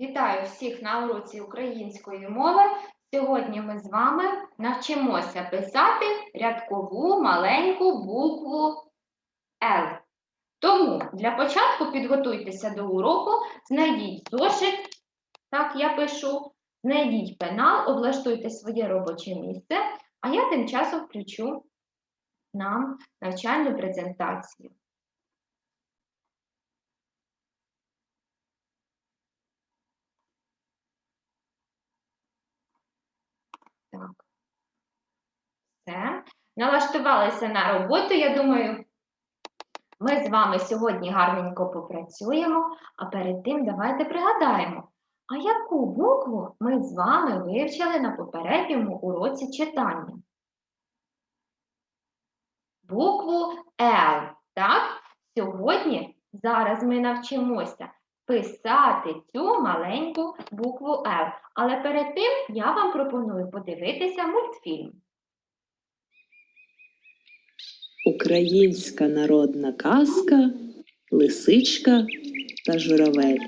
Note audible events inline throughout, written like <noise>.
Вітаю всіх на уроці української мови. Сьогодні ми з вами навчимося писати рядкову маленьку букву Л. Тому для початку підготуйтеся до уроку, знайдіть зошит, так я пишу, знайдіть пенал, облаштуйте своє робоче місце, а я тим часом включу нам навчальну презентацію. Все. Налаштувалися на роботу, я думаю. Ми з вами сьогодні гарненько попрацюємо, а перед тим давайте пригадаємо, а яку букву ми з вами вивчили на попередньому уроці читання? Букву Л, так? Сьогодні, зараз ми навчимося писати цю маленьку букву Л. Але перед тим я вам пропоную подивитися мультфільм. Українська народна казка Лисичка та журавель.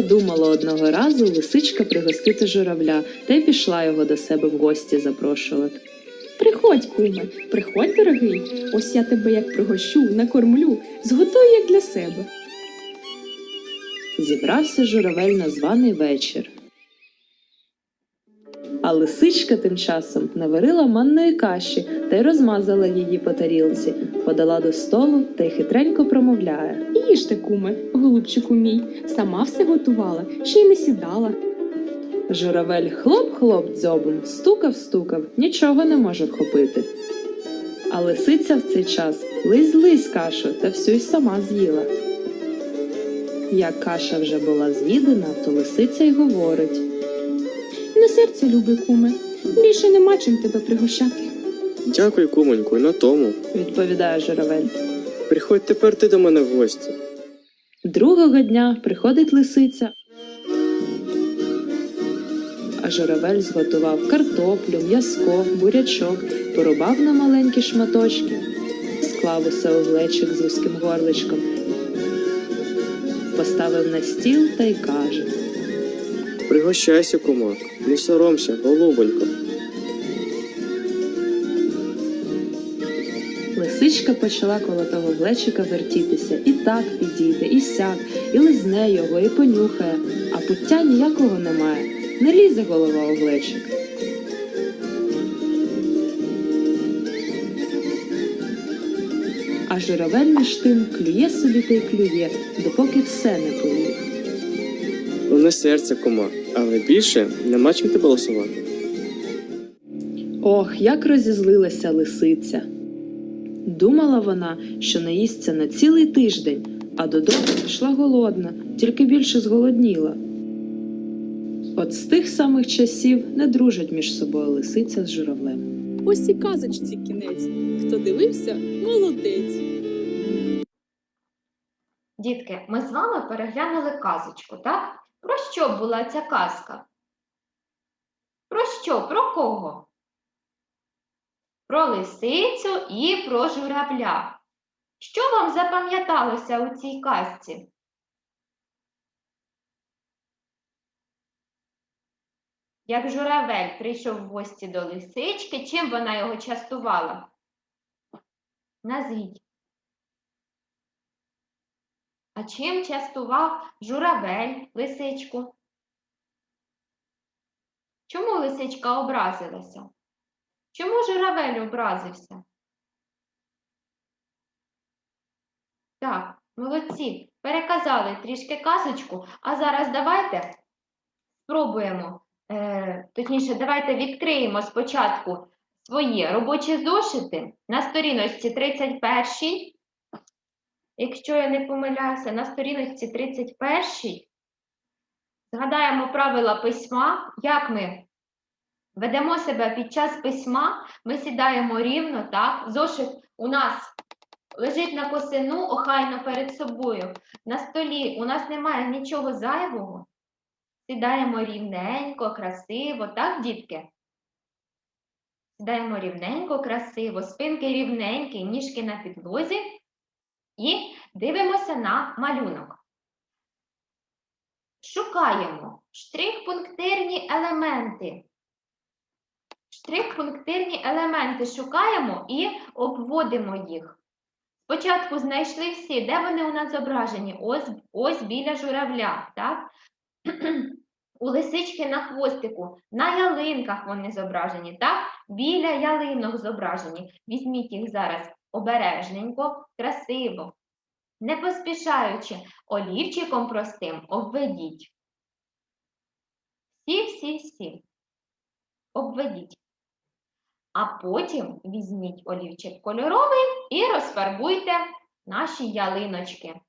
Задумала одного разу лисичка пригостити журавля та й пішла його до себе в гості запрошувати. Приходь, куме, приходь, дорогий. Ось я тебе як пригощу, накормлю, зготую як для себе. Зібрався журавель на званий вечір. А лисичка тим часом наварила манної каші та й розмазала її по тарілці, подала до столу та й хитренько промовляє. Їжте, куме, голубчику мій, сама все готувала, ще й не сідала. Журавель хлоп-хлоп дзьобом, стукав-стукав, нічого не може вхопити. А лисиця в цей час лизь-лизь кашу та всю й сама з'їла. Як каша вже була з'їдена, то лисиця й говорить. На серце, любий куме, більше нема чим тебе пригощати. Дякую, кумоньку, і на тому. відповідає журавель. Приходь тепер ти до мене в гості. Другого дня приходить лисиця. А журавель зготував картоплю, м'язко, бурячок, порубав на маленькі шматочки, склав усе у глечик з вузьким горличком, поставив на стіл та й каже. Пригощайся, кума, не соромся, голубонько. Лисичка почала коло того глечика вертітися, і так підійде, і сяк, і лизне його, і понюхає, а пуття ніякого немає, не лізе голова у глечик. А журавель між тим клює собі та й клює, допоки все не поїв. Ну не серце, кума, але більше нема чим тебе лосувати. Ох, як розізлилася лисиця. Думала вона, що наїсться на цілий тиждень, а додому пішла голодна, тільки більше зголодніла. От з тих самих часів не дружать між собою лисиця з журавлем. Ось і казочці кінець. Хто дивився, молодець. Дітки, ми з вами переглянули казочку, так? Про що була ця казка? Про що? Про кого? Про лисицю і про журавля. Що вам запам'яталося у цій казці? Як журавель прийшов в гості до лисички, чим вона його частувала? Назвіть. А чим частував журавель лисичку? Чому лисичка образилася? Чому журавель образився? Так, молодці, переказали трішки казочку, а зараз давайте спробуємо е, точніше, давайте відкриємо спочатку свої робочі зошити на сторіночці 31. Якщо я не помиляюся, на сторіночці 31 згадаємо правила письма, як ми ведемо себе під час письма, ми сідаємо рівно, так? Зошит у нас лежить на косину, охайно перед собою. На столі у нас немає нічого зайвого. Сідаємо рівненько, красиво, так, дітки? Сідаємо рівненько, красиво, спинки рівненькі, ніжки на підлозі і дивимося на малюнок. Шукаємо штрих-пунктирні елементи. Штрих-пунктирні елементи шукаємо і обводимо їх. Спочатку знайшли всі, де вони у нас зображені? Ось, ось біля журавля, так? <clears throat> У лисички на хвостику, на ялинках вони зображені, так? Біля ялинок зображені. Візьміть їх зараз обережненько, красиво. Не поспішаючи, олівчиком простим обведіть. Всі, всі, всі. Обведіть. А потім візьміть олівчик кольоровий і розфарбуйте наші ялиночки.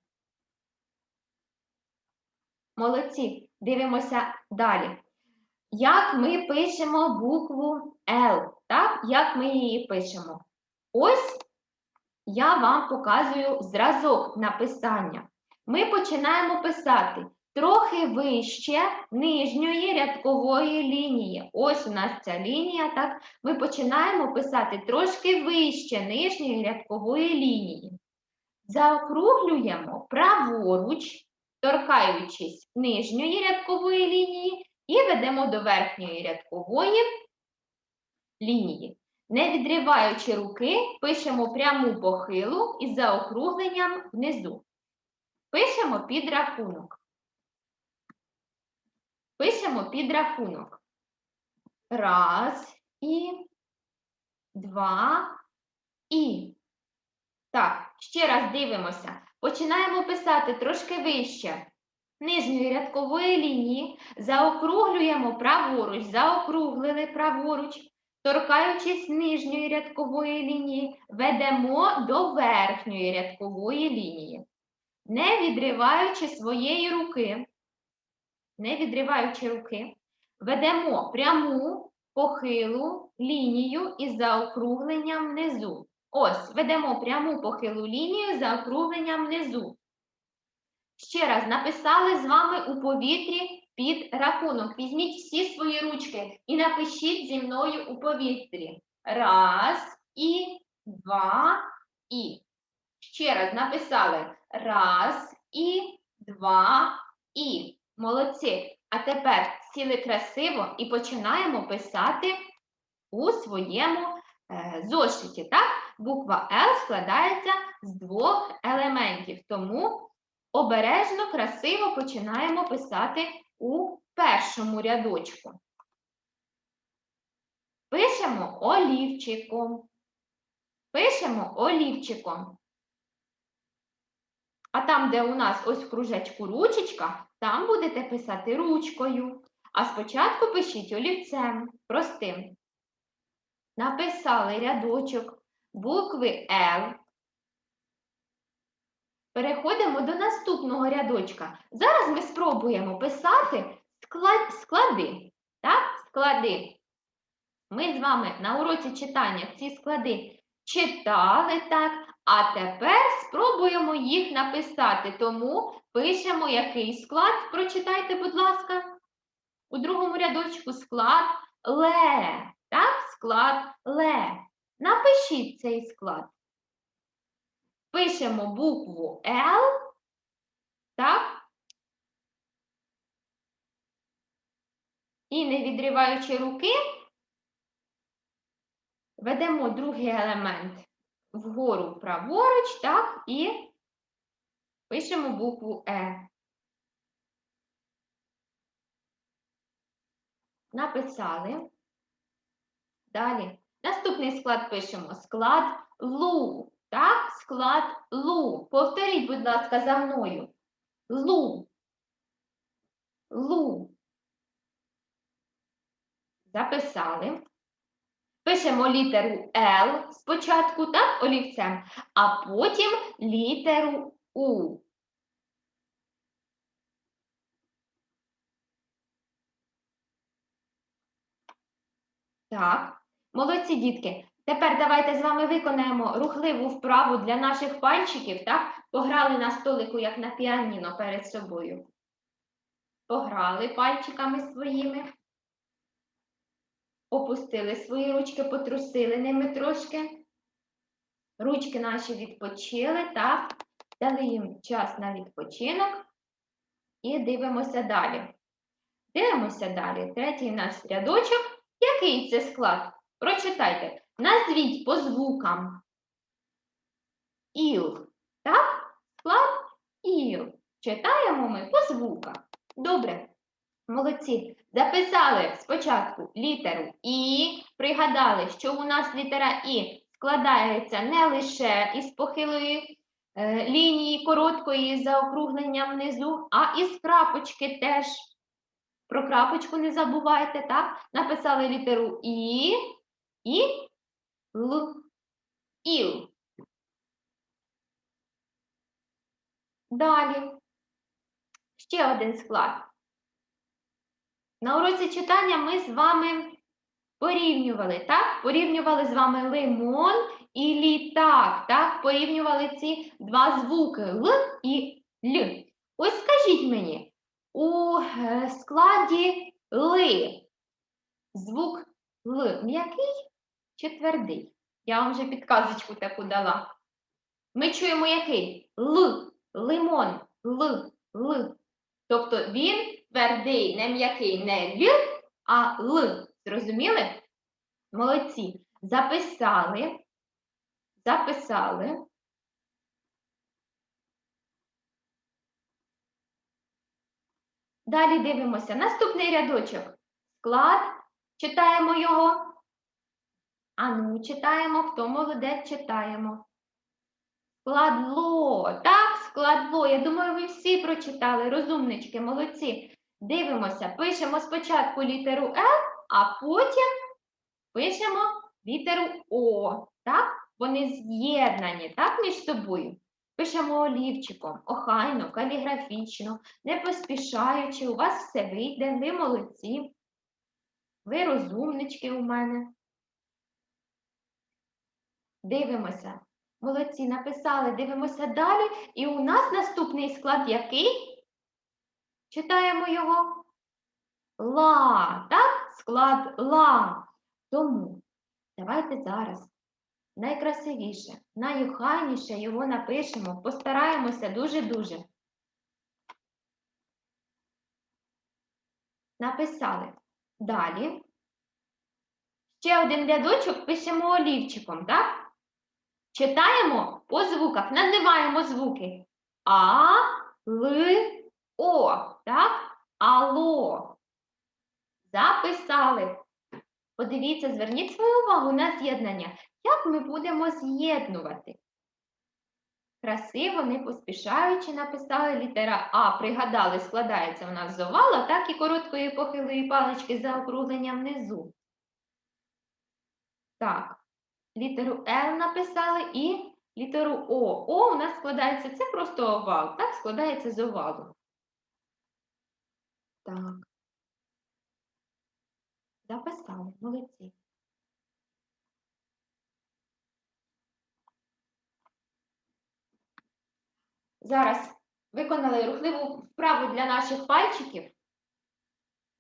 Молодці, дивимося далі. Як ми пишемо букву Л? Так? Як ми її пишемо? Ось я вам показую зразок написання. Ми починаємо писати трохи вище нижньої рядкової лінії. Ось у нас ця лінія, так? Ми починаємо писати трошки вище нижньої рядкової лінії. Заокруглюємо праворуч, торкаючись нижньої рядкової лінії, і ведемо до верхньої рядкової лінії. Не відриваючи руки, пишемо пряму похилу із заокругленням внизу. Пишемо підрахунок. Пишемо підрахунок. Раз і два і. Так, ще раз дивимося. Починаємо писати трошки вище нижньої рядкової лінії, заокруглюємо праворуч, заокруглили праворуч, торкаючись нижньої рядкової лінії, ведемо до верхньої рядкової лінії, не відриваючи своєї руки, не відриваючи руки, ведемо пряму похилу лінію із заокругленням внизу. Ось, ведемо пряму похилу лінію з заокругленням внизу. Ще раз написали з вами у повітрі під рахунок. Візьміть всі свої ручки і напишіть зі мною у повітрі. Раз і два і. Ще раз написали раз і два і. Молодці. А тепер сіли красиво і починаємо писати у своєму е, зошиті. Так? Буква Л складається з двох елементів. Тому обережно, красиво починаємо писати першому рядочку. Пишемо олівчиком. Пишемо олівчиком. А там, де у нас ось в кружечку ручечка, там будете писати ручкою. А спочатку пишіть олівцем простим. Написали рядочок букви Л. Переходимо до наступного рядочка. Зараз ми спробуємо писати склад, склади. Так, склади. Ми з вами на уроці читання ці склади читали так, а тепер спробуємо їх написати. Тому пишемо який склад. Прочитайте, будь ласка. У другому рядочку склад ле. Так, склад ле. Напишіть цей склад. Пишемо букву Л. Так. І не відриваючи руки, ведемо другий елемент вгору праворуч, так, і пишемо букву Е. Написали. Далі. Наступний склад пишемо склад лу. Так, склад лу. Повторіть, будь ласка, за мною. Лу. Лу. Записали. Пишемо літеру Л спочатку, так, олівцем, а потім літеру У. Так, молодці дітки. Тепер давайте з вами виконаємо рухливу вправу для наших пальчиків, так? Пограли на столику, як на піаніно перед собою. Пограли пальчиками своїми. Опустили свої ручки, потрусили ними трошки. Ручки наші відпочили, так? Дали їм час на відпочинок. І дивимося далі. Дивимося далі. Третій у нас рядочок. Який це склад? Прочитайте. Назвіть по звукам. Іл. Так? Склад іл. Читаємо ми по звуках. Добре. Молодці. Записали спочатку літеру І. Пригадали, що у нас літера І складається не лише із похилої е, лінії короткої з заокругленням внизу, а із крапочки теж. Про крапочку не забувайте, так? Написали літеру І і Л. Іл. Далі. Ще один склад. На уроці читання ми з вами порівнювали, так? Порівнювали з вами лимон і літак, так? Порівнювали ці два звуки Л і Л. Ось скажіть мені, у е, складі Ли звук Л м'який чи твердий? Я вам вже підказочку таку дала. Ми чуємо який? Л, лимон, Л, Л. Тобто він твердий, не м'який, не Л, а Л. Зрозуміли? Молодці. Записали. Записали. Далі дивимося. Наступний рядочок. Склад. Читаємо його. Ану, читаємо, хто молодець, читаємо. Складло, так, складло. Я думаю, ви всі прочитали. Розумнички, молодці. Дивимося, пишемо спочатку літеру Л, а потім пишемо літеру О. Так? Вони з'єднані, так, між собою. Пишемо олівчиком, охайно, каліграфічно, не поспішаючи. У вас все вийде, ви молодці. Ви розумнички у мене. Дивимося. Молодці, написали, дивимося далі. І у нас наступний склад який? Читаємо його. Ла, так? Склад ла. Тому давайте зараз найкрасивіше, найохайніше його напишемо. Постараємося дуже-дуже. Написали. Далі. Ще один рядочок пишемо олівчиком, так? Читаємо по звуках, називаємо звуки А, Л, О, так? Алло. Записали. Подивіться, зверніть свою увагу на з'єднання. Як ми будемо з'єднувати? Красиво, не поспішаючи, написали літера А. Пригадали, складається у нас з овала, так і короткої похилої палички за округленням внизу. Так. Літеру Л написали і літеру О. О у нас складається, це просто овал, так, складається з овалу. Так. Записали, молодці. Зараз виконали рухливу вправу для наших пальчиків.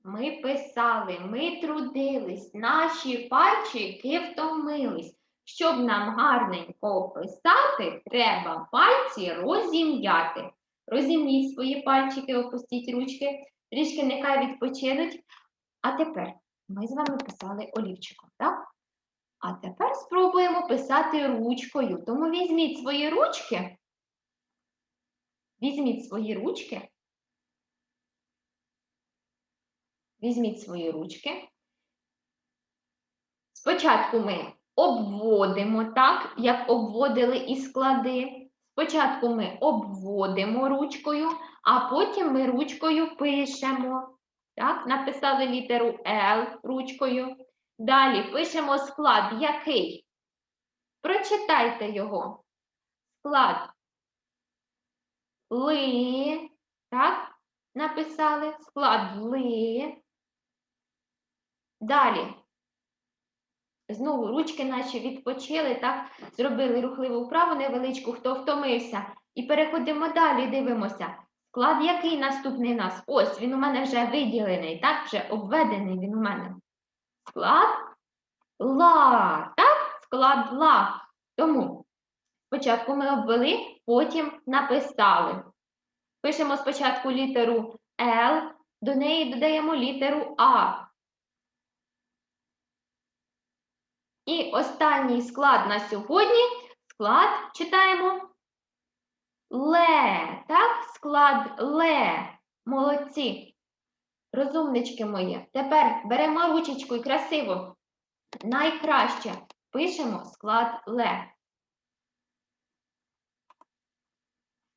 Ми писали, ми трудились, наші пальчики втомились. Щоб нам гарненько писати, треба пальці розім'яти. Розімніть свої пальчики, опустіть ручки, трішки нехай відпочинуть. А тепер ми з вами писали олівчиком, так? А тепер спробуємо писати ручкою. Тому візьміть свої ручки. Візьміть свої ручки. Візьміть свої ручки. Спочатку ми обводимо так, як обводили і склади. Спочатку ми обводимо ручкою, а потім ми ручкою пишемо. Так, написали літеру Л ручкою. Далі пишемо склад який. Прочитайте його. Склад ли. Так, написали склад ли. Далі. Знову ручки наші відпочили, так, зробили рухливу вправу невеличку, хто втомився. І переходимо далі, дивимося. Склад який наступний у нас? Ось він у мене вже виділений, так, вже обведений він у мене. Склад ла, так, склад ла. Тому спочатку ми обвели, потім написали. Пишемо спочатку літеру Л, до неї додаємо літеру А. І останній склад на сьогодні склад читаємо ле. Так, склад ле. Молодці. Розумнички мої. Тепер беремо ручечку і красиво. Найкраще пишемо склад ле.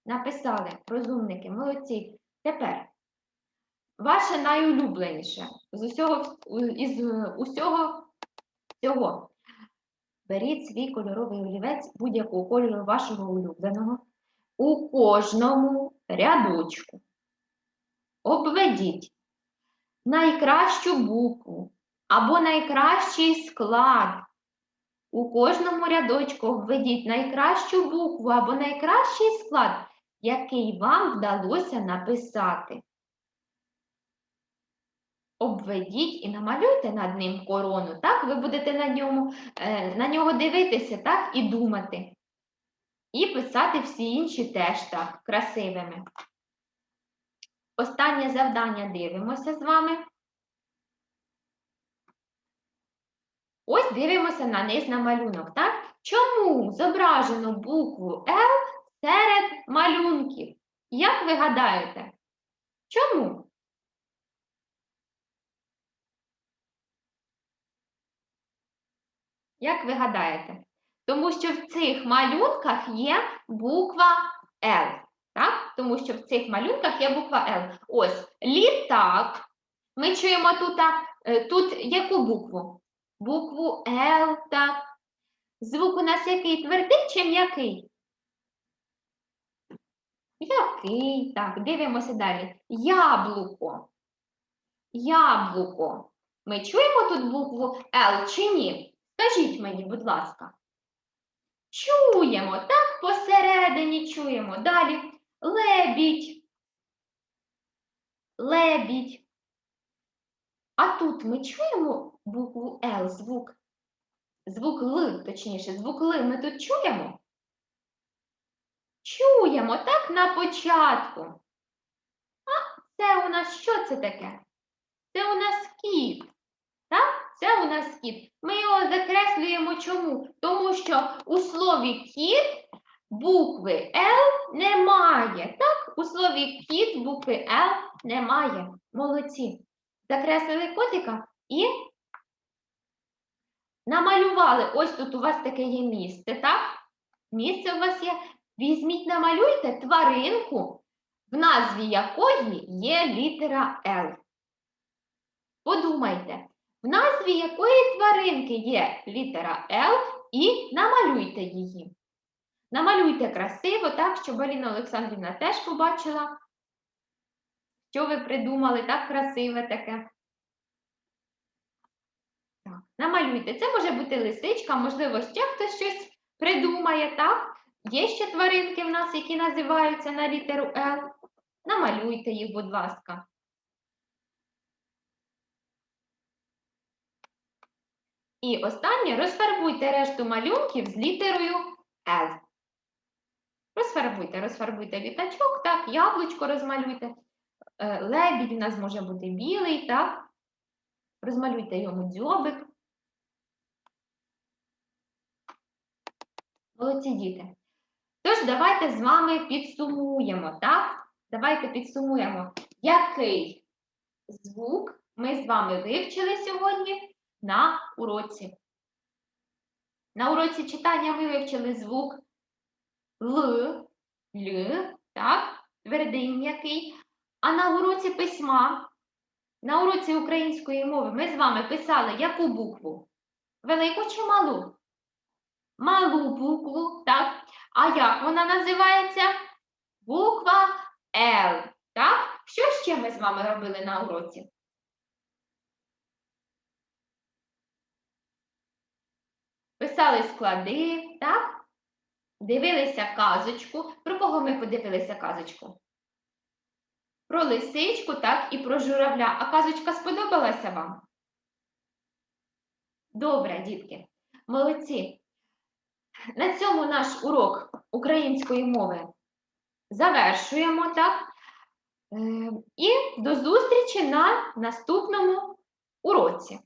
Написали розумники, молодці. Тепер ваше найулюбленіше з усього із усього цього. Беріть свій кольоровий олівець будь-якого кольору вашого улюбленого. У кожному рядочку обведіть найкращу букву або найкращий склад. У кожному рядочку обведіть найкращу букву або найкращий склад, який вам вдалося написати. Обведіть і намалюйте над ним корону. Так, ви будете на ньому, е, на нього дивитися, так, і думати. І писати всі інші теж так, красивими. Останнє завдання дивимося з вами. Ось дивимося на низ на малюнок, так? Чому зображено букву Л серед малюнків? Як ви гадаєте? Чому? Як ви гадаєте? Тому що в цих малюнках є буква Л. Так? Тому що в цих малюнках є буква Л. Ось літак. Ми чуємо тут, е, тут яку букву? Букву Л, так. Звук у нас який? Твердий чи м'який? Який? Так, дивимося далі. Яблуко. Яблуко. Ми чуємо тут букву Л чи ні? Скажіть мені, будь ласка. Чуємо, так, посередині чуємо. Далі лебідь. Лебідь. А тут ми чуємо букву Л, звук. Звук Л, точніше, звук Л ми тут чуємо? Чуємо, так, на початку. А це у нас що це таке? Це у нас кіт. Нас кіт. Ми його закреслюємо чому? Тому що у слові кіт букви Л немає. Так? У слові кіт букви Л немає. Молодці. Закреслили котика і намалювали. Ось тут у вас таке є місце, так? Місце у вас є. Візьміть, намалюйте тваринку, в назві якої є літера Л. Подумайте, в назві якої тваринки є літера Л і намалюйте її. Намалюйте красиво, так, щоб Аліна Олександрівна теж побачила, що ви придумали так красиве таке. Так, намалюйте. Це може бути лисичка, можливо, ще хтось щось придумає, так? Є ще тваринки в нас, які називаються на літеру Л. Намалюйте їх, будь ласка. І останнє розфарбуйте решту малюнків з літерою Л. Розфарбуйте, розфарбуйте літачок, так, яблучко розмалюйте. Е, Лебідь у нас може бути білий, так? Розмалюйте йому дзьобик. Молодці діти. Тож, давайте з вами підсумуємо, так? Давайте підсумуємо, який звук ми з вами вивчили сьогодні на уроці. На уроці читання ми вивчили звук Л, Л, так, твердий м'який. А на уроці письма на уроці української мови ми з вами писали яку букву? Велику чи малу? Малу букву, так? А як вона називається? Буква Л. Так? Що ще ми з вами робили на уроці? Писали склади, так? Дивилися казочку. Про кого ми подивилися казочку? Про лисичку, так, і про журавля. А казочка сподобалася вам? Добре, дітки. Молодці. На цьому наш урок української мови завершуємо, так? Е, І до зустрічі на наступному уроці.